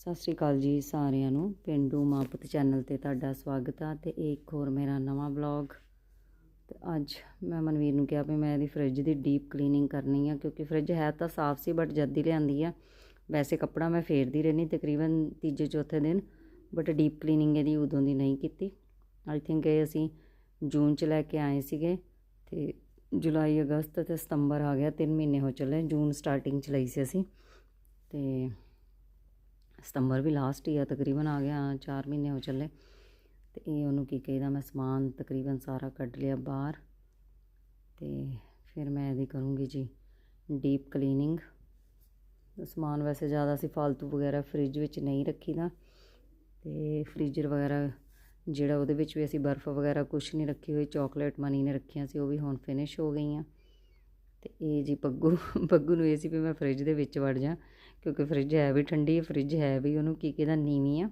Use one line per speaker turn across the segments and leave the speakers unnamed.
ਸਤਿ ਸ਼੍ਰੀ ਅਕਾਲ ਜੀ ਸਾਰਿਆਂ ਨੂੰ। ਪਿੰਡੂ ਮਾਪਤ ਚੈਨਲ ਤੇ ਤੁਹਾਡਾ ਸਵਾਗਤ ਆ ਤੇ ਇਹ ਇੱਕ ਹੋਰ ਮੇਰਾ ਨਵਾਂ ਵਲੌਗ। ਤੇ ਅੱਜ ਮੈਂ ਮਨਵੀਰ ਨੂੰ ਕਿਹਾ ਵੀ ਮੈਂ ਇਹਦੀ ਫ੍ਰਿਜ ਦੀ ਡੀਪ ਕਲੀਨਿੰਗ ਕਰਨੀ ਆ ਕਿਉਂਕਿ ਫ੍ਰਿਜ ਹੈ ਤਾਂ ਸਾਫ਼ ਸੀ ਬਟ ਜਦ ਦੀ ਲਿਆਂਦੀ ਆ। ਵੈਸੇ ਕੱਪੜਾ ਮੈਂ ਫੇਰਦੀ ਰਹਿੰਦੀ ਤਕਰੀਬਨ ਤੀਜੇ ਚੌਥੇ ਦਿਨ, ਬਟ ਡੀਪ ਕਲੀਨਿੰਗ ਇਹਦੀ ਉਦੋਂ ਦੀ ਨਹੀਂ ਕੀਤੀ। ਆਈ ਥਿੰਕ ਇਹ ਅਸੀਂ ਜੂਨ ਚ ਲੈ ਕੇ ਆਏ ਸੀਗੇ ਤੇ ਜੁਲਾਈ, ਅਗਸਤ ਤੇ ਸਤੰਬਰ ਆ ਗਿਆ 3 ਮਹੀਨੇ ਹੋ ਚੱਲੇ, ਜੂਨ ਸਟਾਰਟਿੰਗ ਚ ਲਈ ਸੀ ਅਸੀਂ। ਤੇ ਸਤੰਬਰ ਵੀ ਲਾਸਟ ਹੀ ਆ, ਤਕਰੀਬਨ ਆ ਗਿਆ 4 ਮਹੀਨੇ ਹੋ ਚੱਲੇ। ਤੇ ਇਹ ਉਹਨੂੰ ਕੀ ਕਹੀਦਾ, ਮੈਂ ਸਮਾਨ ਤਕਰੀਬਨ ਸਾਰਾ ਕੱਢ ਲਿਆ ਬਾਹਰ। ਤੇ ਫਿਰ ਮੈਂ ਇਹਦੀ ਕਰੂੰਗੀ ਜੀ ਡੀਪ ਕਲੀਨਿੰਗ ਸਮਾਨ ਵੈਸੇ ਜ਼ਿਆਦਾ ਸੀ ਫालतू ਵਗੈਰਾ ਫ੍ਰਿਜ ਵਿੱਚ ਨਹੀਂ ਰੱਖੀਦਾ। ਤੇ ਫ੍ਰੀਜ਼ਰ ਵਗੈਰਾ ਜਿਹੜਾ ਉਹਦੇ ਵਿੱਚ ਵੀ ਅਸੀਂ ਬਰਫ਼ ਵਗੈਰਾ ਕੁਝ ਨਹੀਂ ਰੱਖੀ ਹੋਈ ਚਾਕਲੇਟ ਮਨੀ ਨੇ ਰੱਖੀਆਂ ਸੀ, ਉਹ ਵੀ ਹੁਣ ਫਿਨਿਸ਼ ਹੋ ਗਈਆਂ। ਤੇ ਇਹ ਜੀ ਪੱਗੂ ਪੱਗੂ ਨੂੰ ਇਹ ਸੀ ਵੀ ਮੈਂ ਫ੍ਰਿਜ ਦੇ ਵਿੱਚ ਵੜ ਜਾ। ਕਿਉਂਕਿ ਫ੍ਰਿਜ ਹੈ ਵੀ ਠੰਡੀ ਹੈ ਫ੍ਰਿਜ ਹੈ ਵੀ, ਉਹਨੂੰ ਕੀ ਕਹਿੰਦਾ ਨੀਵੀਂ ਆ।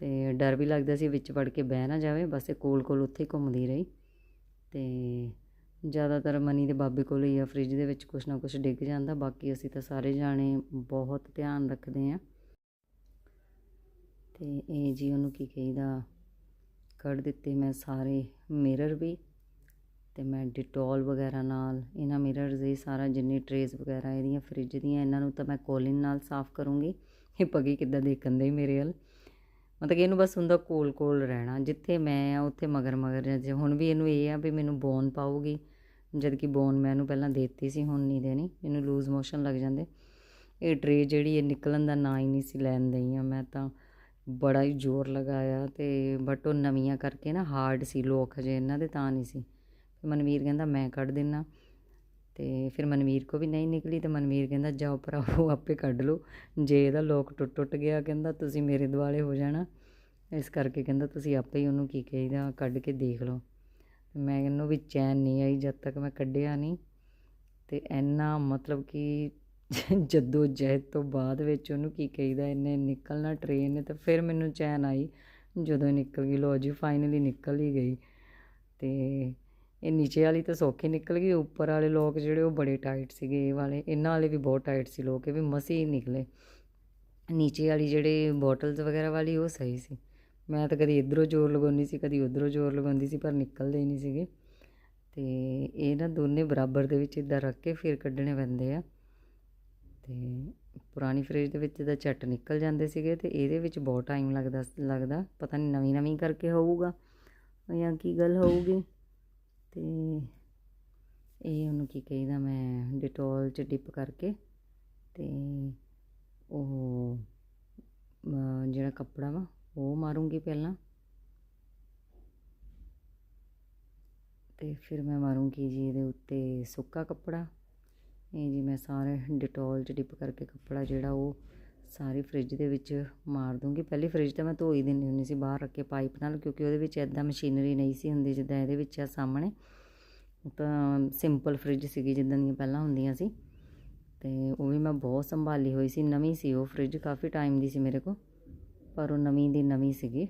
ਤੇ ਡਰ ਵੀ ਲੱਗਦਾ ਸੀ ਵਿੱਚ ਵੜ ਕੇ ਬਹਿ ਨਾ ਜਾਵੇ, ਬਸ ਇਹ ਕੋਲ ਕੋਲ ਉੱਥੇ ਹੀ ਘੁੰਮਦੀ ਰਹੀ। ਤੇ ਜ਼ਿਆਦਾਤਰ ਮਨੀ ਦੇ ਬਾਬੇ ਕੋਲ ਹੀ ਆ ਫ੍ਰਿਜ ਦੇ ਵਿੱਚ ਕੁਛ ਨਾ ਕੁਛ ਡਿੱਗ ਜਾਂਦਾ। ਬਾਕੀ ਅਸੀਂ ਤਾਂ ਸਾਰੇ ਜਾਣੇ ਬਹੁਤ ਧਿਆਨ ਰੱਖਦੇ ਆ ਤੇ ਇਹ ਜੀ ਉਹਨੂੰ ਕੀ ਕਹੀਦਾ, ਕੱਢ ਦਿੱਤੇ ਮੈਂ ਸਾਰੇ ਮਿਰਰ ਵੀ। ਤੇ ਮੈਂ ਡਿਟੋਲ ਵਗੈਰਾ ਨਾਲ, ਇਹਨਾਂ ਮਿਰਰਸ ਇਹ ਸਾਰਾ ਜਿੰਨੀ ਟਰੇਜ਼ ਵਗੈਰਾ ਇਹਦੀਆਂ ਫ੍ਰਿਜ ਦੀਆਂ, ਇਹਨਾਂ ਨੂੰ ਤਾਂ ਮੈਂ ਕੋਲਿਨ ਨਾਲ ਸਾਫ਼ ਕਰੂੰਗੀ। ਇਹ ਪੱਗੀ ਕਿੱਦਾਂ ਦੇਖਣ ਦੇ ਮੇਰੇ ਵੱਲ। ਮਤਲਬ ਕਿ ਇਹਨੂੰ ਬਸ ਹੁੰਦਾ ਕੋਲ ਕੋਲ ਰਹਿਣਾ, ਜਿੱਥੇ ਮੈਂ ਆ ਉੱਥੇ ਮਗਰ ਮਗਰ ਜੇ। ਹੁਣ ਵੀ ਇਹਨੂੰ ਇਹ ਆ ਵੀ ਮੈਨੂੰ ਬੋਨ ਪਾਊਗੀ ਜਦ ਕਿ ਬੋਨ ਮੈਂ ਇਹਨੂੰ ਪਹਿਲਾਂ ਦੇਤੀ ਸੀ, ਹੁਣ ਨਹੀਂ ਦੇਣੀ। ਇਹਨੂੰ ਲੂਜ਼ ਮੋਸ਼ਨ ਲੱਗ ਜਾਂਦੇ। ਇਹ ਟਰੇ ਜਿਹੜੀ ਇਹ ਨਿਕਲਣ ਦਾ ਨਾਂ ਹੀ ਨਹੀਂ ਸੀ ਲੈਣ ਦਈ ਆ। ਮੈਂ ਤਾਂ ਬੜਾ ਹੀ ਜ਼ੋਰ ਲਗਾਇਆ ਤੇ ਬਟ ਉਹ ਨਵੀਆਂ ਕਰਕੇ ਨਾ ਹਾਰਡ ਸੀ ਲੋਕ ਹਜੇ ਇਹਨਾਂ ਦੇ ਤਾਂ ਨਹੀਂ ਸੀ। ਮਨਵੀਰ ਕਹਿੰਦਾ, ਮੈਂ ਕੱਢ ਦਿੰਨਾ। ਤੇ ਫਿਰ ਮਨਵੀਰ ਕੋ ਵੀ ਨਹੀਂ ਨਿਕਲੀ ਤੇ ਮਨਵੀਰ ਕਹਿੰਦਾ, ਜਾਓ ਭਰਾਵੋ, ਆਪੇ ਕੱਢ ਲਓ। ਜੇ ਇਹਦਾ ਲੋਕ ਟੁੱਟ ਟੁੱਟ ਗਿਆ, ਕਹਿੰਦਾ, ਤੁਸੀਂ ਮੇਰੇ ਦੁਆਲੇ ਹੋ ਜਾਣਾ। ਇਸ ਕਰਕੇ ਕਹਿੰਦਾ, ਤੁਸੀਂ ਆਪੇ ਹੀ ਉਹਨੂੰ ਕੀ ਕਹੀਦਾ, ਕੱਢ ਕੇ ਦੇਖ ਲਓ। ਮੈਂ ਇਹਨੂੰ ਵੀ ਚੈਨ ਨਹੀਂ ਆਈ ਜਦ ਤੱਕ ਮੈਂ ਕੱਢਿਆ ਨਹੀਂ। ਤੇ ਇੰਨਾ ਮਤਲਬ ਕਿ ਜੱਦੋ ਜਹਿਦ ਤੋਂ ਬਾਅਦ ਵਿੱਚ ਉਹਨੂੰ ਕੀ ਕਹੀਦਾ ਇਹਨੇ ਨਿਕਲਣਾ ਟ੍ਰੇਨ ਨੇ। ਤਾਂ ਫਿਰ ਮੈਨੂੰ ਚੈਨ ਆਈ। ਜਦੋਂ ਨਿਕਲ ਗਈ ਲੋ ਜੀ ਫਾਈਨਲੀ ਨਿਕਲ ਹੀ ਗਈ। ਤੇ ਇਹ ਨੀਚੇ ਵਾਲੀ ਤਾਂ ਸੌਖੀ ਨਿਕਲ ਗਈ, ਉੱਪਰ ਵਾਲੇ ਲੋਕ ਜਿਹੜੇ ਉਹ ਬੜੇ ਟਾਈਟ ਸੀਗੇ, ਇਹ ਵਾਲੇ, ਇਹਨਾਂ ਵਾਲੇ ਵੀ ਬਹੁਤ ਟਾਈਟ ਸੀ ਲੋਕ, ਇਹ ਵੀ ਮਸੀ ਹੀ ਨਿਕਲੇ। ਨੀਚੇ ਵਾਲੀ ਜਿਹੜੇ ਬੋਟਲਸ ਵਗੈਰਾ ਵਾਲੀ, ਉਹ ਸਹੀ ਸੀ। ਮੈਂ ਤਾਂ ਕਦੀ ਇਧਰੋਂ ਜ਼ੋਰ ਲਗਾਉਂਦੀ ਸੀ, ਕਦੀ ਉਧਰੋਂ ਜ਼ੋਰ ਲਗਾਉਂਦੀ ਸੀ, ਪਰ ਨਿਕਲਦੇ ਹੀ ਨਹੀਂ ਸੀਗੇ। ਤੇ ਇਹ ਨਾ ਦੋਨੇ ਬਰਾਬਰ ਦੇ ਵਿੱਚ ਇਦਾਂ ਰੱਖ ਕੇ ਫਿਰ ਕੱਢਣੇ ਪੈਂਦੇ ਆ। ਤੇ ਪੁਰਾਣੀ ਫ੍ਰਿਜ ਦੇ ਵਿੱਚ ਤਾਂ ਝੱਟ ਨਿਕਲ ਜਾਂਦੇ ਸੀਗੇ ਤੇ ਇਹਦੇ ਵਿੱਚ ਬਹੁਤ ਟਾਈਮ ਲੱਗਦਾ ਲੱਗਦਾ। ਪਤਾ ਨਹੀਂ ਨਵੀਂ ਨਵੀਂ ਕਰਕੇ ਹੋਊਗਾ ਜਾਂ ਕੀ ਗੱਲ ਹੋਊਗੀ। ਤੇ ਇਹ ਉਹਨੂੰ ਕੀ ਕਹੀਦਾ ਮੈਂ ਡਿਟੋਲ ਚ ਡਿਪ ਕਰਕੇ ਤੇ ਉਹ ਜਿਹੜਾ ਕੱਪੜਾ ਵਾ, ਉਹ ਮਾਰੂੰਗੀ ਪਹਿਲਾਂ। ਤੇ ਫਿਰ ਮੈਂ ਮਾਰੂੰਗੀ ਜੀ ਇਹਦੇ ਉੱਤੇ ਸੁੱਕਾ ਕੱਪੜਾ। ਇਹ ਜੀ ਮੈਂ ਸਾਰੇ ਡਿਟੋਲ ਚ ਡਿਪ ਕਰਕੇ ਕੱਪੜਾ ਜਿਹੜਾ ਉਹ ਸਾਰੀ ਫ੍ਰਿਜ ਦੇ ਵਿੱਚ ਮਾਰ ਦੂੰਗੀ। ਪਹਿਲੀ ਫ੍ਰਿਜ ਤਾਂ ਮੈਂ ਧੋ ਹੀ ਦਿੰਦੀ ਹੁੰਦੀ ਸੀ ਬਾਹਰ ਰੱਖ ਕੇ ਪਾਈਪ ਨਾਲ, ਕਿਉਂਕਿ ਉਹਦੇ ਵਿੱਚ ਐਦਾਂ ਮਸ਼ੀਨਰੀ ਨਹੀਂ ਸੀ ਹੁੰਦੀ ਜਿੱਦਾਂ ਇਹਦੇ ਵਿੱਚ ਆ ਸਾਹਮਣੇ। ਤਾਂ ਸਿੰਪਲ ਫ੍ਰਿਜ ਸੀਗੀ ਜਿੱਦਾਂ ਦੀਆਂ ਪਹਿਲਾਂ ਹੁੰਦੀਆਂ ਸੀ। ਤੇ ਉਹ ਵੀ ਮੈਂ ਬਹੁਤ ਸੰਭਾਲੀ ਹੋਈ ਸੀ, ਨਵੀਂ ਸੀ ਉਹ ਫ੍ਰਿਜ, ਕਾਫੀ ਟਾਈਮ ਦੀ ਸੀ ਮੇਰੇ ਕੋਲ, ਪਰ ਉਹ ਨਵੀਂ ਦੀ ਨਵੀਂ ਸੀਗੀ।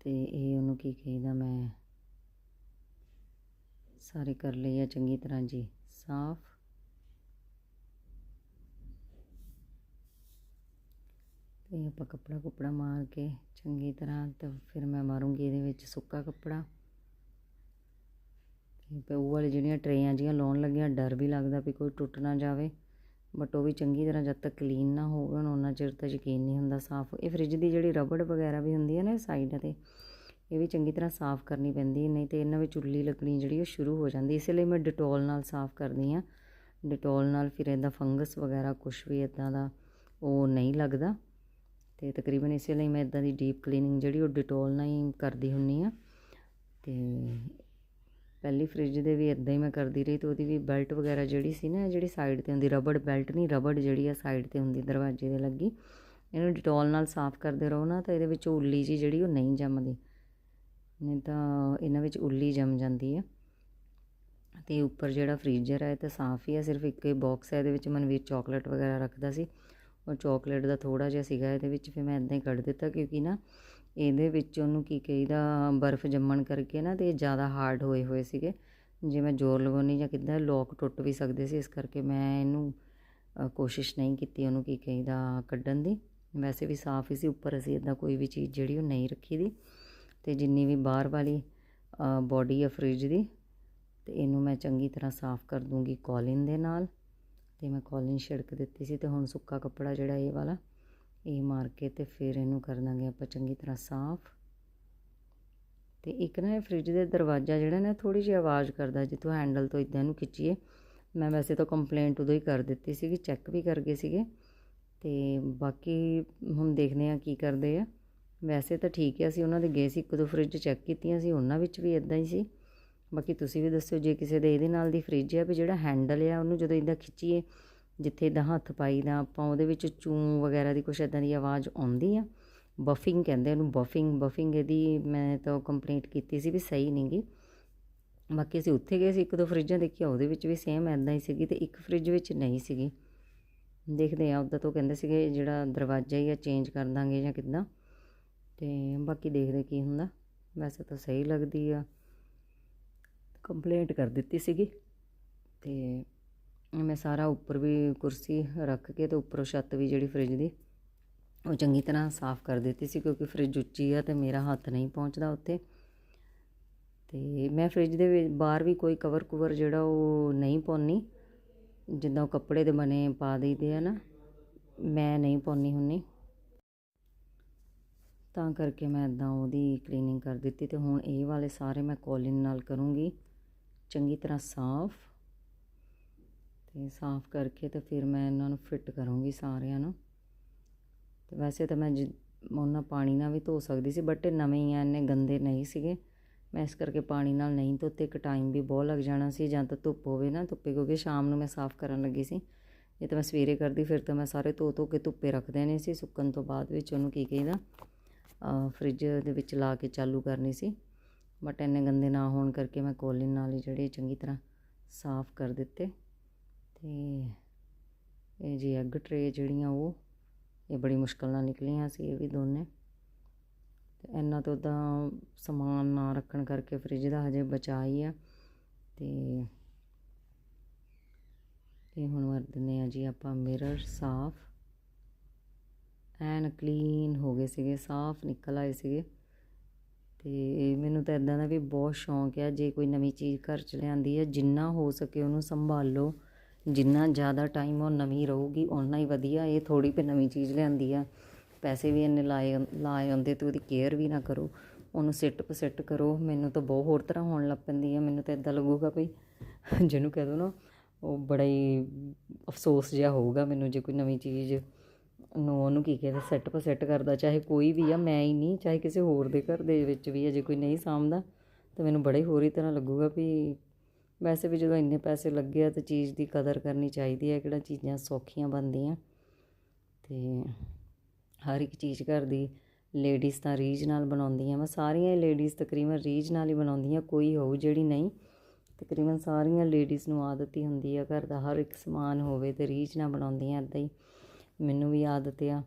ਤੇ ਇਹ ਉਹਨੂੰ ਕੀ ਕਹੀਦਾ ਮੈਂ? ਸਾਰੇ ਕਰ ਲਈ ਆ ਚੰਗੀ ਤਰ੍ਹਾਂ ਜੀ, ਸਾਫ਼। ਤੇ ਆਪਾਂ ਕੱਪੜਾ ਕੁਪੜਾ ਮਾਰ ਕੇ ਚੰਗੀ ਤਰ੍ਹਾਂ ਤਾਂ ਫਿਰ ਮੈਂ ਮਾਰੂੰਗੀ ਇਹਦੇ ਵਿੱਚ ਸੁੱਕਾ ਕੱਪੜਾ। ਤੇ ਉਹ ਵਾਲੇ ਜਿਹੜੀਆਂ ਟਰੇਆਂ ਜੀਆਂ ਲਾਉਣ ਲੱਗੀਆਂ, ਡਰ ਵੀ ਲੱਗਦਾ ਵੀ ਕੋਈ ਟੁੱਟ ਨਾ ਜਾਵੇ। ਬਟ ਉਹ ਵੀ ਚੰਗੀ ਤਰ੍ਹਾਂ ਜਦ ਤੱਕ ਕਲੀਨ ਨਾ ਹੋਵੇ ਉਹਨਾਂ ਚਿਰ ਤਾਂ ਯਕੀਨ ਨਹੀਂ ਹੁੰਦਾ ਸਾਫ਼। ਇਹ ਫ੍ਰਿਜ ਦੀ ਜਿਹੜੀ ਰਬੜ ਵਗੈਰਾ ਵੀ ਹੁੰਦੀ ਹੈ ਨਾ ਸਾਈਡਾਂ ਤੇ, ਇਹ ਵੀ ਚੰਗੀ ਤਰ੍ਹਾਂ ਸਾਫ਼ ਕਰਨੀ ਪੈਂਦੀ ਨਹੀਂ ਤੇ ਇਹਨਾਂ ਵਿੱਚ ਉੱਲੀ ਲੱਗਣੀ ਜਿਹੜੀ ਉਹ ਸ਼ੁਰੂ ਹੋ ਜਾਂਦੀ ਇਸ ਲਈ ਮੈਂ ਡਿਟੋਲ ਨਾਲ ਸਾਫ਼ ਕਰਦੀ ਆ ਡਿਟੋਲ ਨਾਲ ਫਿਰ ਇਹਦਾ ਫੰਗਸ ਵਗੈਰਾ ਕੁਝ ਵੀ ਇਦਾਂ ਦਾ ਉਹ ਨਹੀਂ ਲੱਗਦਾ। ਤੇ ਤਕਰੀਬਨ ਇਸੇ ਲਈ ਮੈਂ ਇਦਾਂ ਦੀ ਡੀਪ ਕਲੀਨਿੰਗ ਜਿਹੜੀ ਉਹ ਡਿਟੋਲ ਨਾਲ ਹੀ ਕਰਦੀ ਹੁੰਨੀ ਆ। ਤੇ ਪਹਿਲੀ ਫ੍ਰਿਜ ਦੇ ਵੀ ਇਦਾਂ ਹੀ ਮੈਂ ਕਰਦੀ ਰਹੀ ਤੇ ਉਹਦੀ ਵੀ ਬੈਲਟ ਵਗੈਰਾ ਜਿਹੜੀ ਸੀ ਨਾ, ਜਿਹੜੀ ਸਾਈਡ ਤੇ ਹੁੰਦੀ ਰਬੜ ਬੈਲਟ ਨਹੀਂ, ਰਬੜ ਜਿਹੜੀ ਆ ਸਾਈਡ ਤੇ ਹੁੰਦੀ ਦਰਵਾਜ਼ੇ ਦੇ ਲੱਗੀ, ਇਹਨੂੰ ਡਿਟੋਲ ਨਾਲ ਸਾਫ਼ ਕਰਦੇ ਰਹੋ ਨਾ ਤਾਂ ਇਹਦੇ ਵਿੱਚ ਉੱਲੀ ਜੀ ਜਿਹੜੀ ਉਹ ਨਹੀਂ ਜੰਮਦੀ। ਨਹੀਂ ਤਾਂ ਇਹਨਾਂ ਵਿੱਚ ਉੱਲੀ ਜੰਮ ਜਾਂਦੀ ਹੈ ਤੇ ਉੱਪਰ ਜਿਹੜਾ ਫ੍ਰੀਜ਼ਰ ਹੈ ਇਹ ਤਾਂ ਸਾਫ਼ ਹੀ ਹੈ ਸਿਰਫ ਇੱਕ ਹੀ ਬਾਕਸ ਹੈ ਇਹਦੇ ਵਿੱਚ ਮਨਵੀਰ ਚਾਕਲੇਟ ਵਗੈਰਾ ਰੱਖਦਾ ਸੀ। ਉਹ ਚੋਕਲੇਟ ਦਾ ਥੋੜਾ ਜਿਹਾ ਸੀਗਾ, ਇਹਦੇ ਵਿੱਚ ਫਿਰ ਮੈਂ ਇਦਾਂ ਹੀ ਕੱਢ ਦਿੱਤਾ ਕਿਉਂਕਿ ਨਾ ਇਹਦੇ ਵਿੱਚ ਉਹਨੂੰ ਕੀ ਕਹੀਦਾ, ਬਰਫ਼ ਜੰਮਣ ਕਰਕੇ ਨਾ ਤੇ ਜ਼ਿਆਦਾ ਹਾਰਡ ਹੋਏ ਹੋਏ ਸੀਗੇ। ਜੇ ਮੈਂ ਜ਼ੋਰ ਲਗਾਉਣੀ ਜਾਂ ਕਿੱਦਾਂ ਲੋਕ ਟੁੱਟ ਵੀ ਸਕਦੇ ਸੀ, ਇਸ ਕਰਕੇ ਮੈਂ ਇਹਨੂੰ ਕੋਸ਼ਿਸ਼ ਨਹੀਂ ਕੀਤੀ ਉਹਨੂੰ ਕੀ ਕਹੀਦਾ ਕੱਢਣ ਦੀ। ਵੈਸੇ ਵੀ ਸਾਫ਼ ਹੀ ਸੀ, ਉੱਪਰ ਅਸੀਂ ਇਦਾਂ ਕੋਈ ਵੀ ਚੀਜ਼ ਜਿਹੜੀ ਉਹ ਨਹੀਂ ਰੱਖੀ ਦੀ। ਤੇ ਜਿੰਨੀ ਵੀ ਬਾਹਰ ਵਾਲੀ ਬੋਡੀ ਆ ਫ੍ਰਿਜ ਦੀ, ਤੇ ਇਹਨੂੰ ਮੈਂ ਚੰਗੀ ਤਰ੍ਹਾਂ ਸਾਫ਼ ਕਰ ਦੂੰਗੀ ਕੋਲਿਨ ਦੇ ਨਾਲ। ਤੇ ਮੈਂ ਕੋਲਿਨ ਛਿੜਕ ਦਿੱਤੀ ਸੀ ਤੇ ਹੁਣ ਸੁੱਕਾ ਕੱਪੜਾ ਜਿਹੜਾ ਇਹ ਵਾਲਾ, ਇਹ ਮਾਰ ਕੇ ਤੇ ਫਿਰ ਇਹਨੂੰ ਕਰ ਦਾਂਗੇ ਆਪਾਂ ਚੰਗੀ ਤਰ੍ਹਾਂ ਸਾਫ਼। ਤੇ ਇੱਕ ਨਾ ਇਹ ਫ੍ਰਿਜ ਦੇ ਦਰਵਾਜ਼ਾ ਜਿਹੜਾ ਨਾ ਥੋੜੀ ਜਿਹੀ ਆਵਾਜ਼ ਕਰਦਾ, ਜਿੱਥੋਂ ਹੈਂਡਲ ਤੋਂ ਇਦਾਂ ਇਹਨੂੰ ਖਿੱਚੀਏ। ਮੈਂ ਵੈਸੇ ਤਾਂ ਕੰਪਲੇਂਟ ਉਦੋਂ ਹੀ ਕਰ ਦਿੱਤੀ ਸੀਗੀ ਚੈੱਕ ਵੀ ਕਰ ਗਏ ਸੀਗੇ। ਤੇ ਬਾਕੀ ਹੁਣ ਦੇਖਦੇ ਆ ਕੀ ਕਰਦੇ ਆ। ਵੈਸੇ ਤਾਂ ਠੀਕ ਆ, ਅਸੀਂ ਉਹਨਾਂ ਦੇ ਗਏ ਸੀ, ਇੱਕ ਦੋ ਫ੍ਰਿਜ ਚੈੱਕ ਕੀਤੀਆਂ ਸੀ, ਉਹਨਾਂ ਵਿੱਚ ਵੀ ਇਦਾਂ ਹੀ ਸੀ। ਬਾਕੀ ਤੁਸੀਂ ਵੀ ਦੱਸਿਓ ਜੇ ਕਿਸੇ ਦੇ ਇਹਦੇ ਨਾਲ ਦੀ ਫ੍ਰਿਜ ਆ ਵੀ ਜਿਹੜਾ ਹੈਂਡਲ ਆ, ਉਹਨੂੰ ਜਦੋਂ ਇਦਾਂ ਖਿੱਚੀਏ, ਜਿੱਥੇ ਇਦਾਂ ਹੱਥ ਪਾਈਦਾ ਆਪਾਂ, ਉਹਦੇ ਵਿੱਚ ਚੂੰ ਵਗੈਰਾ ਦੀ ਕੁਛ ਇਦਾਂ ਦੀ ਆਵਾਜ਼ ਆਉਂਦੀ ਆ। ਬਫਿੰਗ ਕਹਿੰਦੇ ਉਹਨੂੰ ਬਫਿੰਗ ਬਫਿੰਗ ਇਹਦੀ ਮੈਂ ਤਾਂ ਕੰਪਲੇਂਟ ਕੀਤੀ ਸੀ ਵੀ ਸਹੀ ਨਹੀਂਗੀ ਬਾਕੀ ਅਸੀਂ ਉੱਥੇ ਗਏ ਸੀ, ਇੱਕ ਦੋ ਫਰਿੱਜਾਂ ਦੇਖੀਆਂ, ਉਹਦੇ ਵਿੱਚ ਵੀ ਸੇਮ ਐਦਾਂ ਹੀ ਸੀਗੀ ਤੇ ਇੱਕ ਫਰਿੱਜ ਵਿੱਚ ਨਹੀਂ ਸੀਗੀ। ਦੇਖਦੇ ਆ ਉੱਦਾਂ ਤੋਂ ਕਹਿੰਦੇ ਸੀਗੇ ਜਿਹੜਾ ਦਰਵਾਜ਼ਾ ਹੀ ਆ ਚੇਂਜ ਕਰ ਦਾਂਗੇ ਜਾਂ ਕਿੱਦਾਂ। ਤੇ ਬਾਕੀ ਦੇਖਦੇ ਕੀ ਹੁੰਦਾ। ਵੈਸੇ ਤਾਂ ਸਹੀ ਲੱਗਦੀ ਆ। ਕੰਪਲੇਂਟ ਕਰ ਦਿੱਤੀ ਸੀਗੀ ਤੇ ਮੈਂ ਸਾਰਾ ਉੱਪਰ ਵੀ ਕੁਰਸੀ ਰੱਖ ਕੇ ਤੇ ਉੱਪਰੋਂ ਛੱਤ ਵੀ ਜਿਹੜੀ ਫਰਿੱਜ ਦੀ, ਉਹ ਚੰਗੀ ਤਰ੍ਹਾਂ ਸਾਫ਼ ਕਰ ਦਿੱਤੀ ਸੀ ਕਿਉਂਕਿ ਫਰਿੱਜ ਉੱਚੀ ਆ ਤੇ ਮੇਰਾ ਹੱਥ ਨਹੀਂ ਪਹੁੰਚਦਾ ਉੱਤੇ ਤੇ ਮੈਂ ਫਰਿੱਜ ਦੇ ਵਿੱਚ ਬਾਹਰ ਵੀ ਕੋਈ ਕਵਰ ਕੁਵਰ ਜਿਹੜਾ ਉਹ ਨਹੀਂ ਪਾਉਣੀ ਜਿੱਦਾਂ ਉਹ ਕੱਪੜੇ ਦੇ ਬਣੇ ਪਾ ਦਈਦੇ ਆ ਨਾ, ਮੈਂ ਨਹੀਂ ਪਾਉਣੀ ਹੁੰਨੀ ਤਾਂ ਕਰਕੇ ਮੈਂ ਇਦਾਂ ਉਹਦੀ ਕਲੀਨਿੰਗ ਕਰ ਦਿੱਤੀ ਤੇ ਹੁਣ ਇਹ ਵਾਲੇ ਸਾਰੇ ਮੈਂ ਕੋਲਿਨ ਨਾਲ ਕਰੂੰਗੀ। ਚੰਗੀ ਤਰ੍ਹਾਂ ਸਾਫ਼ ਤੇ ਸਾਫ਼ ਕਰਕੇ ਤੇ ਫਿਰ ਮੈਂ ਇਹਨਾਂ ਨੂੰ ਫਿੱਟ ਕਰੂੰਗੀ ਸਾਰਿਆਂ ਨੂੰ। ਤੇ ਵੈਸੇ ਤਾਂ ਮੈਂ ਉਹਨਾਂ ਪਾਣੀ ਨਾਲ ਵੀ ਧੋ ਸਕਦੀ ਸੀ ਬਟ ਇਹ ਨਵੇਂ ਹੀ ਆ, ਇੰਨੇ ਗੰਦੇ ਨਹੀਂ ਸੀਗੇ। ਮੈਂ ਇਸ ਕਰਕੇ ਪਾਣੀ ਨਾਲ ਨਹੀਂ ਧੋਤੇ, ਇੱਕ ਟਾਈਮ ਵੀ ਬਹੁਤ ਲੱਗ ਜਾਣਾ ਸੀ, ਜਾਂ ਤਾਂ ਧੁੱਪ ਹੋਵੇ ਨਾ ਧੁੱਪੇ, ਕਿਉਂਕਿ ਸ਼ਾਮ ਨੂੰ ਮੈਂ ਸਾਫ਼ ਕਰਨ ਲੱਗੀ ਸੀ। ਜੇ ਤਾਂ ਮੈਂ ਸਵੇਰੇ ਕਰਦੀ, ਫਿਰ ਤਾਂ ਮੈਂ ਸਾਰੇ ਧੋ ਧੋ ਕੇ ਧੁੱਪੇ ਰੱਖ ਦੇਣੇ ਸੀ, ਸੁੱਕਣ ਤੋਂ ਬਾਅਦ ਵਿੱਚ ਉਹਨੂੰ ਕੀ ਕਹਿੰਦਾ ਫ੍ਰਿਜ ਦੇ ਵਿੱਚ ਲਾ ਕੇ ਚਾਲੂ ਕਰਨੀ ਸੀ। ਬਟ ਇੰਨੇ ਗੰਦੇ ਨਾ ਹੋਣ ਕਰਕੇ ਮੈਂ ਕੋਲਿਨ ਨਾਲ ਹੀ ਜਿਹੜੇ ਚੰਗੀ ਤਰ੍ਹਾਂ ਸਾਫ਼ ਕਰ ਦਿੱਤੇ। ਤੇ ਇਹ ਜੀ ਐਗ ਟਰੇ ਜਿਹੜੀਆਂ ਉਹ, ਇਹ ਬੜੀ ਮੁਸ਼ਕਲ ਨਾਲ ਨਿਕਲੀਆਂ ਸੀ ਇਹ ਵੀ ਦੋਨੇ। ਤੇ ਇਹਨਾਂ ਤੋਂ ਤਾਂ ਸਮਾਨ ਨਾ ਰੱਖਣ ਕਰਕੇ ਫ੍ਰਿਜ ਦਾ ਹਜੇ ਬਚਾ ਹੀ ਆ। ਤੇ ਇਹ ਹੁਣ ਵਰ ਦਿੰਦੇ ਆ ਜੀ ਆਪਾਂ ਮਿਰਰ ਸਾਫ਼। ਐਨ ਕਲੀਨ ਹੋ ਗਏ ਸੀਗੇ, ਸਾਫ਼ ਨਿਕਲ ਆਏ ਸੀਗੇ। ਤੇ ਮੈਨੂੰ ਤਾਂ ਇਦਾਂ ਦਾ ਵੀ ਬਹੁਤ ਸ਼ੌਂਕ ਆ, ਜੇ ਕੋਈ ਨਵੀਂ ਚੀਜ਼ ਘਰ ਚ ਲਿਆਂਦੀ ਹੈ ਜਿੰਨਾ ਹੋ ਸਕੇ ਉਹਨੂੰ ਸੰਭਾਲੋ, ਜਿੰਨਾ ਜ਼ਿਆਦਾ ਟਾਈਮ ਉਹ ਨਵੀਂ ਰਹੂਗੀ, ਓਨਾ ਹੀ ਵਧੀਆ, ਇਹ ਥੋੜੀ ਪੇ ਨਵੀਂ ਚੀਜ਼ ਲਿਆਂਦੀ ਆ। ਪੈਸੇ ਵੀ ਇੰਨੇ ਲਾਏ ਲਾਏ ਹੁੰਦੇ ਤੇ ਉਹਦੀ ਕੇਅਰ ਵੀ ਨਾ ਕਰੋ, ਉਹਨੂੰ ਸਿੱਟ ਪਸਿੱਟ ਕਰੋ, ਮੈਨੂੰ ਤਾਂ ਬਹੁਤ ਹੋਰ ਤਰ੍ਹਾਂ ਹੋਣ ਲੱਗ ਪੈਂਦੀ ਆ, ਮੈਨੂੰ ਤਾਂ ਇਦਾਂ ਲੱਗੂਗਾ ਭਈ ਜਿਹਨੂੰ ਕਹਿ ਦੋ ਨਾ, ਉਹ ਬੜਾ ਹੀ ਅਫਸੋਸ ਜਿਹਾ ਹੋਊਗਾ ਮੈਨੂੰ ਜੇ ਕੋਈ ਨਵੀਂ ਚੀਜ਼ ਨੂੰ ਉਹਨੂੰ ਕੀ ਕਹਿੰਦੇ ਸੈੱਟ ਪਸਿੱਟ ਕਰਦਾ, ਚਾਹੇ ਕੋਈ ਵੀ ਆ, ਮੈਂ ਹੀ ਨਹੀਂ, ਚਾਹੇ ਕਿਸੇ ਹੋਰ ਦੇ ਘਰ ਦੇ ਵਿੱਚ ਵੀ ਆ ਜੇ ਕੋਈ ਨਹੀਂ ਸਾਂਭਦਾ, ਤਾਂ ਮੈਨੂੰ ਬੜਾ ਹੀ ਹੋਰ ਹੀ ਤਰ੍ਹਾਂ ਲੱਗੂਗਾ ਵੀ ਵੈਸੇ ਵੀ ਜਦੋਂ ਇੰਨੇ ਪੈਸੇ ਲੱਗੇ ਆ, ਤਾਂ ਚੀਜ਼ ਦੀ ਕਦਰ ਕਰਨੀ ਚਾਹੀਦੀ ਹੈ ਕਿਹੜਾ ਚੀਜ਼ਾਂ ਸੌਖੀਆਂ ਬਣਦੀਆਂ। ਤੇ ਹਰ ਇੱਕ ਚੀਜ਼ ਘਰ ਦੀ ਲੇਡੀਜ਼ ਤਾਂ ਰੀਝ ਨਾਲ ਬਣਾਉਂਦੀਆਂ ਮੈਂ ਸਾਰੀਆਂ ਲੇਡੀਜ਼ ਤਕਰੀਬਨ ਰੀਝ ਨਾਲ ਹੀ ਬਣਾਉਂਦੀਆਂ, ਕੋਈ ਹੋਊ ਜਿਹੜੀ ਨਹੀਂ। ਤਕਰੀਬਨ ਸਾਰੀਆਂ ਲੇਡੀਜ਼ ਨੂੰ ਆਦਤ ਹੀ ਹੁੰਦੀ ਆ, ਘਰ ਦਾ ਹਰ ਇੱਕ ਸਮਾਨ ਹੋਵੇ ਤੇ ਰੀਝ ਨਾਲ ਬਣਾਉਂਦੀਆਂ ਇਦਾਂ ਹੀ। ਮੈਨੂੰ ਵੀ ਆਦਤ ਆ।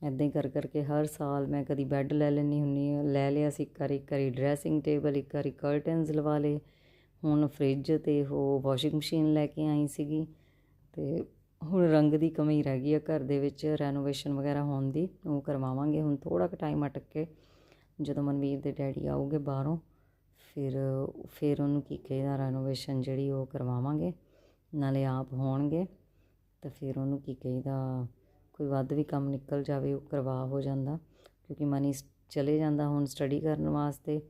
ਇਦਾਂ ਹੀ ਕਰ ਕਰਕੇ ਹਰ ਸਾਲ ਮੈਂ ਕਦੀ ਬੈੱਡ ਲੈ ਲੈਣੀ ਹੁੰਨੀ ਆ ਲੈ ਲਿਆ ਸੀ ਇੱਕ ਵਾਰੀ ਇੱਕ ਵਾਰੀ ਡਰੈਸਿੰਗ ਟੇਬਲ ਇੱਕ ਵਾਰੀ ਕਰਟਨਸ ਲਵਾ ਲਏ। ਹੁਣ ਫ੍ਰਿਜ ਤੇ ਉਹ ਵਾਸ਼ਿੰਗ ਮਸ਼ੀਨ ਲੈ ਕੇ ਆਈ ਸੀਗੀ। ਤੇ ਹੁਣ ਰੰਗ ਦੀ ਕਮੀ ਰਹਿ ਗਈ ਆ ਘਰ ਦੇ ਵਿੱਚ ਰੈਨੋਵੇਸ਼ਨ ਵਗੈਰਾ ਹੋਣ ਦੀ। ਉਹ ਕਰਵਾਵਾਂਗੇ ਹੁਣ ਥੋੜਾ ਕੁ ਟਾਈਮ ਅਟਕ ਕੇ। ਜਦੋਂ ਮਨਵੀਰ ਦੇ ਡੈਡੀ ਆਉਗੇ ਬਾਹਰੋਂ, ਫਿਰ ਫਿਰ ਉਹਨੂੰ ਕੀ ਕਹੇਦਾ ਰੈਨੋਵੇਸ਼ਨ ਜਿਹੜੀ ਉਹ ਕਰਵਾਵਾਂਗੇ। ਨਾਲੇ ਆਪ ਹੋਣਗੇ, ਤਾਂ ਫਿਰ ਉਹਨੂੰ ਕੀ ਕਹੀਦਾ ਕੋਈ ਵੱਧ ਵੀ ਕੰਮ ਨਿਕਲ ਜਾਵੇ, ਉਹ ਕਰਵਾ ਹੋ ਜਾਂਦਾ। ਕਿਉਂਕਿ ਮਨੀ ਚਲੇ ਜਾਂਦਾ ਹੁਣ ਸਟੱਡੀ ਕਰਨ ਵਾਸਤੇ,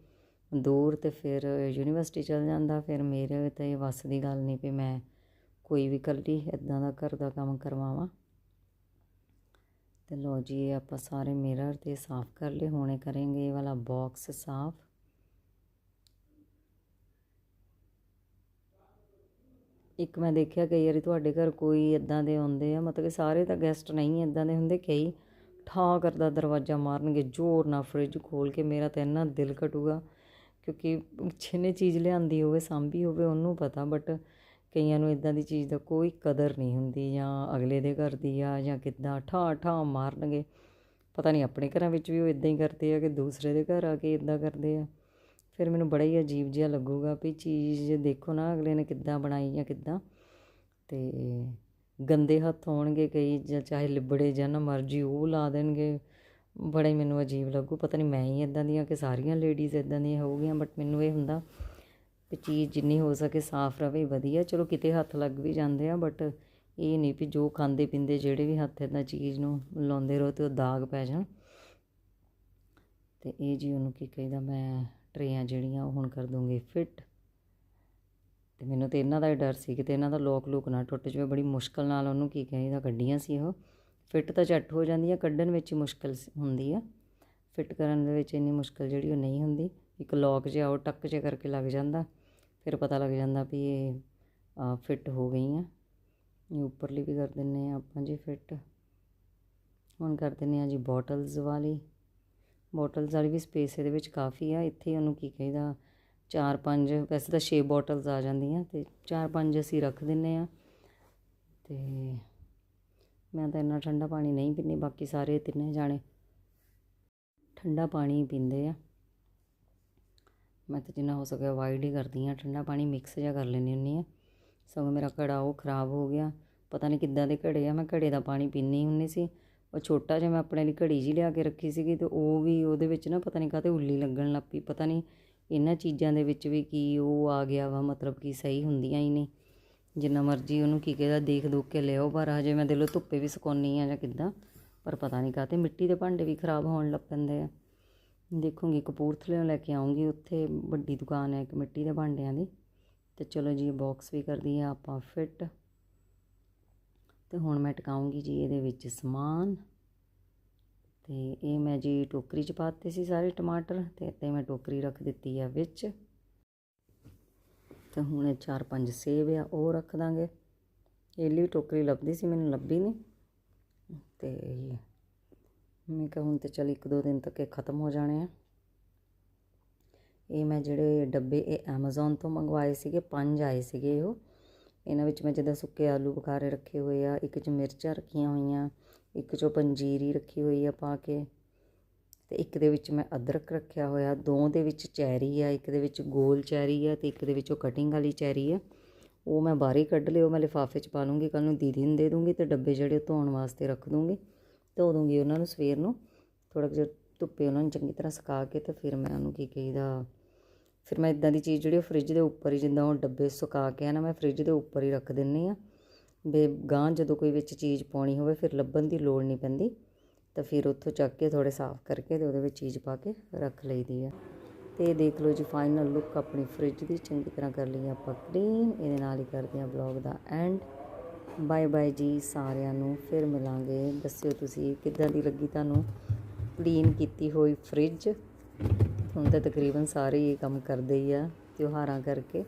ਦੂਰ ਤੇ ਫਿਰ ਯੂਨੀਵਰਸਿਟੀ ਚਲ ਜਾਂਦਾ। ਫਿਰ ਮੇਰੇ ਤੇ ਵੱਸ ਦੀ ਗੱਲ ਨਹੀਂ ਵੀ ਮੈਂ ਕੋਈ ਵੀ ਇਕੱਲੀ ਇਦਾਂ ਦਾ ਘਰ ਦਾ ਕੰਮ ਕਰਵਾਵਾਂ। ਤੇ ਲੋ ਜੀ, ਇਹ ਆਪਾਂ ਸਾਰੇ ਮਿਰਰ ਤੇ ਸਾਫ਼ ਕਰ ਲਏ, ਹੁਣੇ ਕਰਾਂਗੇ ਇਹ ਵਾਲਾ ਬਾਕਸ ਸਾਫ਼। ਇੱਕ ਮੈਂ ਦੇਖਿਆ ਕਈ ਵਾਰੀ ਤੁਹਾਡੇ ਘਰ ਕੋਈ ਇਦਾਂ ਦੇ ਆਉਂਦੇ ਆ, ਮਤਲਬ ਕਿ ਸਾਰੇ ਤਾਂ ਗੈਸਟ ਨਹੀਂ ਇਦਾਂ ਦੇ ਹੁੰਦੇ, ਕਈ ਠਾ ਕਰਦਾ ਦਰਵਾਜ਼ਾ ਮਾਰਨਗੇ, ਜ਼ੋਰ ਨਾਲ ਫ੍ਰਿਜ ਖੋਲ ਕੇ ਮੇਰਾ ਤਾਂ ਇੰਨਾ ਦਿਲ ਘਟੂਗਾ, ਕਿਉਂਕਿ ਜਿਹਨੇ ਚੀਜ਼ ਲਿਆਂਦੀ ਹੋਵੇ, ਸਾਂਭੀ ਹੋਵੇ ਉਹਨੂੰ ਪਤਾ ਬਟ ਕਈਆਂ ਨੂੰ ਇਦਾਂ ਦੀ ਚੀਜ਼ ਦਾ ਕੋਈ ਕਦਰ ਨਹੀਂ ਹੁੰਦੀ, ਜਾਂ ਅਗਲੇ ਦੇ ਘਰ ਦੀ ਆ, ਜਾਂ ਕਿੱਦਾਂ ਠਾ ਠਾ ਮਾਰਨਗੇ, ਪਤਾ ਨਹੀਂ ਆਪਣੇ ਘਰਾਂ ਵਿੱਚ ਵੀ ਉਹ ਇਦਾਂ ਹੀ ਕਰਦੇ ਆ ਕਿ ਦੂਸਰੇ ਦੇ ਘਰ ਆ ਕੇ ਇਦਾਂ ਕਰਦੇ ਆ। ਫਿਰ ਮੈਨੂੰ ਬੜਾ ਹੀ ਅਜੀਬ ਜਿਹਾ ਲੱਗੂਗਾ ਵੀ ਚੀਜ਼ ਦੇਖੋ ਨਾ ਅਗਲੇ ਨੇ ਕਿੱਦਾਂ ਬਣਾਈ ਜਾਂ ਕਿੱਦਾਂ। ਅਤੇ ਗੰਦੇ ਹੱਥ ਹੋਣਗੇ ਕਈ ਜਾਂ ਚਾਹੇ ਲਿਬੜੇ ਜਾਂ ਨਾ ਮਰਜ਼ੀ ਉਹ ਲਾ ਦੇਣਗੇ। ਬੜਾ ਹੀ ਮੈਨੂੰ ਅਜੀਬ ਲੱਗੂ। ਪਤਾ ਨਹੀਂ ਮੈਂ ਹੀ ਇਦਾਂ ਦੀਆਂ ਕਿ ਸਾਰੀਆਂ ਲੇਡੀਜ਼ ਇਦਾਂ ਦੀਆਂ ਹੋਊਗੀਆਂ ਬਟ ਮੈਨੂੰ ਇਹ ਹੁੰਦਾ ਵੀ ਚੀਜ਼ ਜਿੰਨੀ ਹੋ ਸਕੇ ਸਾਫ਼ ਰਵੇ, ਵਧੀਆ। ਚਲੋ ਕਿਤੇ ਹੱਥ ਲੱਗ ਵੀ ਜਾਂਦੇ ਆ ਬਟ ਇਹ ਨਹੀਂ ਵੀ ਜੋ ਖਾਂਦੇ ਪੀਂਦੇ ਜਿਹੜੇ ਵੀ ਹੱਥ ਇਦਾਂ ਚੀਜ਼ ਨੂੰ ਲਾਉਂਦੇ ਰਹੋ ਤੇ ਉਹ ਦਾਗ ਪੈ ਜਾਣ। ਤੇ ਇਹ ਜੀ ਉਹਨੂੰ ਕੀ ਕਹਿੰਦਾ ਮੈਂ ਟਰੇਆਂ ਜਿਹੜੀਆਂ ਉਹ ਹੁਣ ਕਰ ਦੂੰਗੀ ਫਿੱਟ। ਤੇ ਮੈਨੂੰ ਤੇ ਇਹਨਾਂ ਦਾ ਹੀ ਡਰ ਸੀ ਕਿਤੇ ਇਹਨਾਂ ਦਾ ਲੋਕ ਲੂਕ ਨਾ ਟੁੱਟ ਜਾਵੇ। ਬੜੀ ਮੁਸ਼ਕਲ ਨਾਲ ਉਹਨੂੰ ਕੀ ਕਹਿੰਦਾ ਕੱਢੀਆਂ ਸੀ ਉਹ। ਫਿੱਟ ਤਾਂ ਝੱਟ ਹੋ ਜਾਂਦੀ ਜਾਂਦੀਆਂ, ਕੱਢਣ ਵਿੱਚ ਹੀ ਮੁਸ਼ਕਲ ਸ- ਹੁੰਦੀ ਆ। ਫਿੱਟ ਕਰਨ ਦੇ ਵਿੱਚ ਇੰਨੀ ਮੁਸ਼ਕਲ ਜਿਹੜੀ ਉਹ ਨਹੀਂ ਹੁੰਦੀ। ਇੱਕ ਲੋਕ ਜਿਹਾ ਉਹ ਟੱਕ ਜਿਹਾ ਕਰਕੇ ਲੱਗ ਜਾਂਦਾ, ਫਿਰ ਪਤਾ ਲੱਗ ਜਾਂਦਾ ਵੀ ਇਹ ਫਿੱਟ ਹੋ ਗਈਆਂ। ਇਹ ਉੱਪਰਲੀ ਵੀ ਕਰ ਦਿੰਨੇ ਆ ਆਪਾਂ ਜੀ ਫਿੱਟ। ਹੁਣ ਕਰ ਦਿੰਨੇ ਆ ਜੀ ਬੋਟਲਸ ਵਾਲੀ। ਬੋਟਲਸ ਵਾਲੀ ਵੀ ਸਪੇਸ ਇਹਦੇ ਵਿੱਚ ਕਾਫੀ ਆ। ਇੱਥੇ ਉਹਨੂੰ ਕੀ ਕਹੀਦਾ? ਚਾਰ ਪੰਜ, ਵੈਸੇ ਤਾਂ 6 ਬੋਟਲਸ ਆ ਜਾਂਦੀਆਂ ਤੇ ਚਾਰ ਪੰਜ ਅਸੀਂ ਰੱਖ ਦਿੰਨੇ ਆ। ਤੇ ਮੈਂ ਤਾਂ ਇੰਨਾ ਠੰਡਾ ਪਾਣੀ ਨਹੀਂ ਪੀਂਦੀ, ਬਾਕੀ ਸਾਰੇ ਤਿੰਨੇ ਜਾਣੇ ਠੰਡਾ ਪਾਣੀ ਪੀਂਦੇ ਆ। ਮੈਂ ਤਾਂ ਜਿੰਨਾ ਹੋ ਸਕੇ ਅਵਾਇਡ ਹੀ ਕਰਦੀ ਆ ਠੰਡਾ ਪਾਣੀ ਮਿਕਸ ਜਿਹਾ ਕਰ ਲੈਂਦੀ ਹੁੰਦੀ ਆ ਸਗੋਂ ਮੇਰਾ ਘੜਾ ਉਹ ਖਰਾਬ ਹੋ ਗਿਆ। ਪਤਾ ਨਹੀਂ ਕਿੱਦਾਂ ਦੇ ਘੜੇ ਆ, ਮੈਂ ਘੜੇ ਦਾ ਪਾਣੀ ਪੀਂਦੀ ਹੁੰਦੀ ਸੀ। ਉਹ ਛੋਟਾ ਜਿਹਾ ਮੈਂ ਆਪਣੇ ਲਈ ਘੜੀ ਜਿਹੀ ਲਿਆ ਕੇ ਰੱਖੀ ਸੀਗੀ ਅਤੇ ਉਹ ਵੀ ਉਹਦੇ ਵਿੱਚ ਨਾ ਪਤਾ ਨਹੀਂ ਕਾਹਤੇ ਉੱਲੀ ਲੱਗਣ ਲੱਗ ਪਈ, ਪਤਾ ਨਹੀਂ ਇਹਨਾਂ ਚੀਜ਼ਾਂ ਦੇ ਵਿੱਚ ਵੀ ਕੀ ਉਹ ਆ ਗਿਆ ਵਾ, ਮਤਲਬ ਕਿ ਸਹੀ ਹੁੰਦੀਆਂ ਹੀ ਨਹੀਂ। ਜਿੰਨਾ ਮਰਜ਼ੀ ਉਹਨੂੰ ਕੀ ਕਹਿੰਦਾ ਦੇਖ ਦੁੱਖ ਕੇ ਲਿਓ ਪਰ ਹਜੇ ਮੈਂ ਦਿਲੋਂ ਧੁੱਪੇ ਵੀ ਸੁਕਾਉਣੀ ਆ ਜਾਂ ਕਿੱਦਾਂ, ਪਰ ਪਤਾ ਨਹੀਂ ਕਾਹਤੇ ਮਿੱਟੀ ਦੇ ਭਾਂਡੇ ਵੀ ਖਰਾਬ ਹੋਣ ਲੱਗ ਪੈਂਦੇ ਆ। ਦੇਖੂੰਗੀ, ਕਪੂਰਥਲੇ ਲੈ ਕੇ ਆਉਂਗੀ ਉੱਥੇ ਵੱਡੀ ਦੁਕਾਨ ਹੈ ਇੱਕ ਮਿੱਟੀ ਦੇ ਭਾਂਡਿਆਂ ਦੀ, ਤੇ ਚਲੋ ਜੀ ਇਹ ਬਾਕਸ ਵੀ ਕਰਦੀ ਆ ਆਪਾਂ ਫਿੱਟ ਤੇ ਹੁਣ ਮੈਂ ਟਿਕਾਉਂਗੀ ਜੀ ਇਹਦੇ ਵਿੱਚ ਸਮਾਨ। ਤੇ ਇਹ ਮੈਂ ਜੀ ਟੋਕਰੀ 'ਚ ਪਾਤੇ ਸੀ ਸਾਰੇ ਟਮਾਟਰ ਤੇ ਇੱਥੇ ਮੈਂ ਟੋਕਰੀ ਰੱਖ ਦਿੱਤੀ ਆ ਵਿੱਚ। ਤੇ ਹੁਣ ਇਹ ਚਾਰ ਪੰਜ ਸੇਬ ਆ, ਉਹ ਰੱਖ ਦਾਂਗੇ। ਇਹ ਲਈ ਟੋਕਰੀ ਲੱਭਦੀ ਸੀ, ਮੈਨੂੰ ਲੱਭੀ ਨਹੀਂ ਤੇ ਮੈਂ ਕਿਹਾ ਹੁਣ ਤੇ ਚਲ ਇੱਕ ਦੋ ਦਿਨ ਤੱਕ ਇਹ ਖਤਮ ਹੋ ਜਾਣੇ ਆ। ਇਹ ਮੈਂ ਜਿਹੜੇ ਡੱਬੇ ਇਹ Amazon ਤੋਂ ਮੰਗਵਾਏ ਸੀਗੇ, ਪੰਜ ਆਏ ਸੀਗੇ ਉਹ। ਇਹਨਾਂ ਵਿੱਚ ਮੈਂ ਜਿੱਦਾਂ ਸੁੱਕੇ ਆਲੂ ਬੁਖਾਰੇ ਰੱਖੇ ਹੋਏ ਆ, ਇੱਕ 'ਚ ਮਿਰਚਾਂ ਰੱਖੀਆਂ ਹੋਈਆਂ, ਇੱਕ 'ਚੋਂ ਪੰਜੀਰੀ ਰੱਖੀ ਹੋਈ ਆ ਪਾ ਕੇ ਅਤੇ ਇੱਕ ਦੇ ਵਿੱਚ ਮੈਂ ਅਦਰਕ ਰੱਖਿਆ ਹੋਇਆ, ਦੋ ਦੇ ਵਿੱਚ ਚੈਰੀ ਆ, ਇੱਕ ਦੇ ਵਿੱਚ ਗੋਲ ਚੈਰੀ ਆ ਅਤੇ ਇੱਕ ਦੇ ਵਿੱਚ ਉਹ ਕਟਿੰਗ ਵਾਲੀ ਚੈਰੀ ਆ। ਉਹ ਮੈਂ ਬਾਹਰ ਹੀ ਕੱਢ ਲਿਓ ਮੈਂ ਲਿਫਾਫੇ 'ਚ ਪਾ ਲੂੰਗੀ ਕੱਲ ਨੂੰ ਦੀਦੀ ਨੂੰ ਦੇ ਦੂੰਗੀ ਤੇ ਡੱਬੇ ਜਿਹੜੇ ਉਹ ਧੋਣ ਵਾਸਤੇ ਰੱਖ ਦੂੰਗੀ ਧੋ ਦੂੰਗੀ ਉਹਨਾਂ ਨੂੰ ਸਵੇਰ ਨੂੰ। ਥੋੜਾ ਜਿਹਾ ਧੁੱਪੇ ਉਹਨਾਂ ਨੂੰ ਚੰਗੀ ਤਰ੍ਹਾਂ ਸੁਕਾ ਕੇ ਤੇ ਫਿਰ ਮੈਂ ਉਹਨੂੰ ਕੀ ਕਹੀਦਾ ਫਿਰ ਮੈਂ ਇਦਾਂ ਦੀ ਚੀਜ਼ ਜਿਹੜੀ ਉਹ ਫ੍ਰਿਜ ਦੇ ਉੱਪਰ ਹੀ ਜਿੱਦਾਂ ਉਹ ਡੱਬੇ ਸੁਕਾ ਕੇ ਆ ਨਾ, ਮੈਂ ਫ੍ਰਿਜ ਦੇ ਉੱਪਰ ਹੀ ਰੱਖ ਦਿੰਨੀ ਆ। ਬੇ ਗਾਂ ਜਦੋਂ ਕੋਈ ਵਿੱਚ ਚੀਜ਼ ਪਾਉਣੀ ਹੋਵੇ ਫਿਰ ਲੱਭਣ ਦੀ ਲੋੜ ਨਹੀਂ ਪੈਂਦੀ। ਤਾਂ ਫਿਰ ਉੱਥੋਂ ਚੱਕ ਕੇ ਥੋੜੇ ਸਾਫ਼ ਕਰਕੇ ਤੇ ਉਹਦੇ ਵਿੱਚ ਚੀਜ਼ ਪਾ ਕੇ ਰੱਖ ਲਈਦੀ ਆ। ਤੇ ਇਹ ਦੇਖ ਲਓ ਜੀ ਫਾਈਨਲ ਲੁੱਕ ਆਪਣੀ ਫ੍ਰਿਜ ਦੀ। ਚੰਗੀ ਤਰ੍ਹਾਂ ਕਰ ਲਈ ਆਪਾਂ ਕਲੀਨ ਇਹਦੇ ਨਾਲ ਹੀ ਕਰਦੇ ਆ ਬਲੌਗ ਦਾ ਐਂਡ ਬਾਏ ਬਾਏ ਜੀ ਸਾਰਿਆਂ ਨੂੰ। ਫਿਰ ਮਿਲਾਂਗੇ। ਦੱਸਿਓ ਤੁਸੀਂ ਕਿੱਦਾਂ ਦੀ ਲੱਗੀ ਤੁਹਾਨੂੰ ਕਲੀਨ ਕੀਤੀ ਹੋਈ ਫ੍ਰਿਜ ਹੁਣ ਤਾਂ ਤਕਰੀਬਨ ਸਾਰੇ ਹੀ ਕੰਮ ਕਰਦੇ ਹੀ ਆ ਤਿਉਹਾਰਾਂ ਕਰਕੇ।